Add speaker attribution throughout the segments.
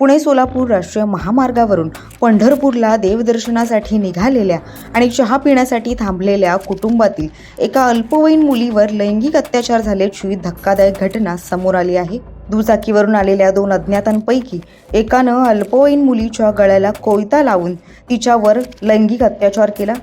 Speaker 1: पुणे सोलापूर राष्ट्रीय महामार्गावरून पंढरपूरला देवदर्शनासाठी निघालेल्या आणि चहा पिण्यासाठी थांबलेल्या कुटुंबातील एका अल्पवयीन मुलीवर लैंगिक अत्याचार झाल्याची धक्कादायक घटना समोर आली आहे. दुचाकीवरून आलेल्या दोन अज्ञातांपैकी एकानं अल्पवयीन मुलीच्या गळ्याला कोयता लावून तिच्यावर लैंगिक अत्याचार केला.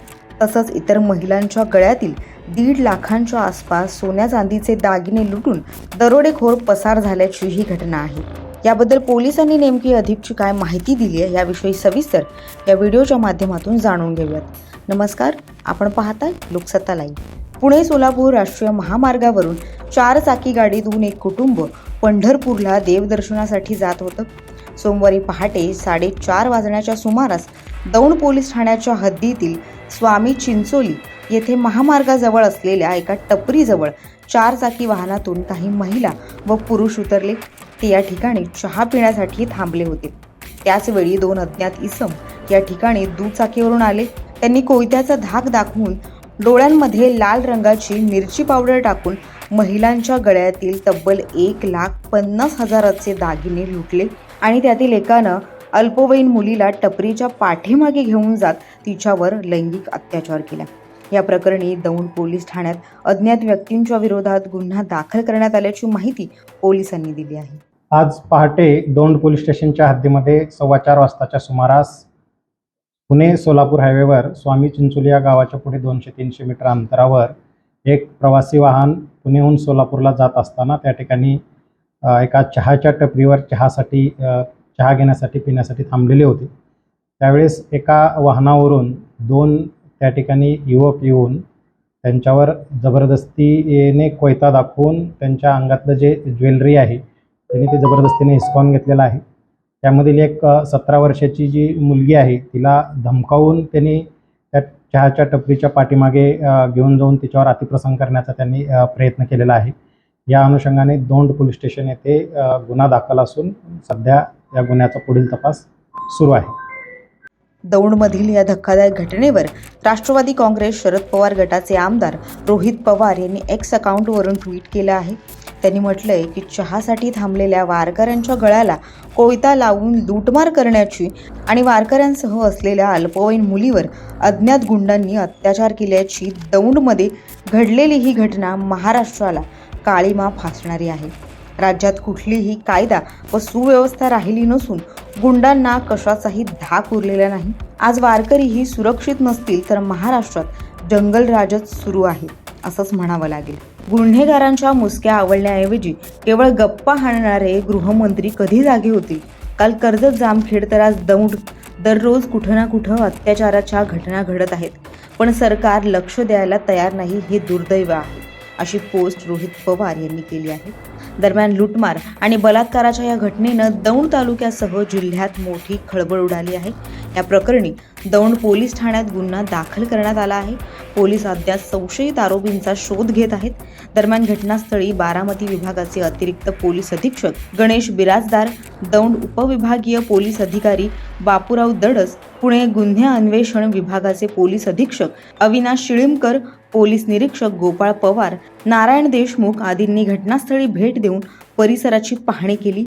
Speaker 1: तसंच इतर महिलांच्या गळ्यातील दीड लाखांच्या आसपास सोन्या चांदीचे दागिने लुटून दरोडेखोर पसार झाल्याची ही घटना आहे. याबद्दल पोलिसांनी नेमकी अधिकची काय माहिती दिली आहे याविषयी सविस्तर या व्हिडिओच्या माध्यमातून जाणून घेऊयात. नमस्कार आपण पाहताय लोकसत्ता लाईव्ह. पुणे सोलापूर राष्ट्रीय महामार्गावरून चार चाकी गाडीतून एक कुटुंब पंढरपूरला देवदर्शनासाठी जात होतं. सोमवारी पहाटे साडेचार वाजण्याच्या सुमारास दौंड पोलीस ठाण्याच्या हद्दीतील स्वामी चिंचोली येथे महामार्गाजवळ असलेल्या एका टपरीजवळ चार चाकी वाहनातून काही महिला व पुरुष उतरले. ते या ठिकाणी चहा पिण्यासाठी थांबले होते. त्याचवेळी दोन अज्ञात इसम या ठिकाणी दुचाकीवरून आले. त्यांनी कोयत्याचा धाक दाखवून डोळ्यांमध्ये लाल रंगाची मिरची पावडर टाकून महिलांच्या गळ्यातील तब्बल एक लाख पन्नास हजाराचे दागिने लुटले आणि त्यातील एकानं अल्पवयीन मुलीला टपरीच्या पाठीमागे घेऊन जात तिच्यावर लैंगिक अत्याचार केला. या प्रकरणी दौंड पोलीस ठाण्यात अज्ञात व्यक्तींच्या विरोधात गुन्हा दाखल करण्यात आल्याची माहिती पोलिसांनी दिली आहे.
Speaker 2: आज पहाटे दोंड पोलीस स्टेशनच्या हद्दीमध्ये सव्वा चार वाजताच्या सुमारास पुणे सोलापूर हायवेवर स्वामी चिंचुलिया गावाच्या पुढे दोनशे तीनशे मीटर अंतरावर एक प्रवासी वाहन पुणेहून सोलापूरला जात असताना त्या ठिकाणी एका चहाच्या टपरीवर चहासाठी चहा घेण्यासाठी पिण्यासाठी थांबलेले होते. त्यावेळेस एका वाहनावरून दोन त्या ठिकाणी युवक येऊन त्यांच्यावर जबरदस्तीने कोयता दाखवून त्यांच्या अंगातलं जे ज्वेलरी आहे त्यांनी ते जबरदस्तीने हिसकावून घेतलेलं आहे. त्यामधील एक सतरा वर्षाची जी मुलगी आहे तिला धमकावून त्यांनी त्या चहाच्या टपरीच्या पाठीमागे घेऊन जाऊन तिच्यावर अतिप्रसंग करण्याचा त्यांनी प्रयत्न केलेला आहे. या अनुषंगाने दोंड पोलीस स्टेशन येथे गुन्हा दाखल असून सध्या या गुन्ह्याचा पुढील तपास सुरू आहे.
Speaker 1: दौंडमधील या धक्कादायक घटनेवर राष्ट्रवादी काँग्रेस शरद पवार गटाचे आमदार रोहित पवार यांनी एक्स अकाउंटवरून ट्विट केलं आहे. त्यांनी म्हटलंय की चहासाठी थांबलेल्या वारकऱ्यांच्या गळ्याला कोयता लावून लूटमार करण्याची आणि वारकऱ्यांसह असलेल्या अल्पवयीन मुलीवर अज्ञात गुंडांनी अत्याचार केल्याची दौंडमध्ये घडलेली ही घटना महाराष्ट्राला काळीमा फासणारी आहे. राज्यात कुठलीही कायदा व सुव्यवस्था राहिली नसून गुंडांना कशाचाही धाक उरलेला नाही. आज वारकरीही सुरक्षित नसतील तर महाराष्ट्रात जंगलराजच सुरू आहे असंच म्हणावं लागेल. गुन्हेगारांच्या मुसक्या आवडण्याऐवजी केवळ गप्पा हाणणारे गृहमंत्री कधी जागे होतील? काल कर्जत जामखेड तर आज दौंड दररोज कुठं ना कुठं अत्याचाराच्या घटना घडत आहेत. पण सरकार लक्ष द्यायला तयार नाही हे दुर्दैव आहे. अशी पोस्ट रोहित पवार यांनी केली आहे. दरम्यान लूटमार आणि बलात्काराच्या या घटनेनं दौंड तालुक्यासह जिल्ह्यात मोठी खळबळ उडाली आहे. या प्रकरणी दौंड पोलीस ठाण्यात गुन्हा दाखल करण्यात आला आहे. पोलीस अद्याप संशयित आरोपींचा शोध घेत आहेत. दरम्यान घटनास्थळी बारामती विभागाचे अतिरिक्त पोलीस अधीक्षक गणेश बिराजदार दौंड उपविभागीय पोलीस अधिकारी बापूराव दडस पुणे गुन्हे अन्वेषण विभागाचे पोलीस अधीक्षक अविनाश शिळीमकर पोलीस निरीक्षक गोपाळ पवार नारायण देशमुख आदींनी घटनास्थळी भेट देऊन परिसराची पाहणी केली.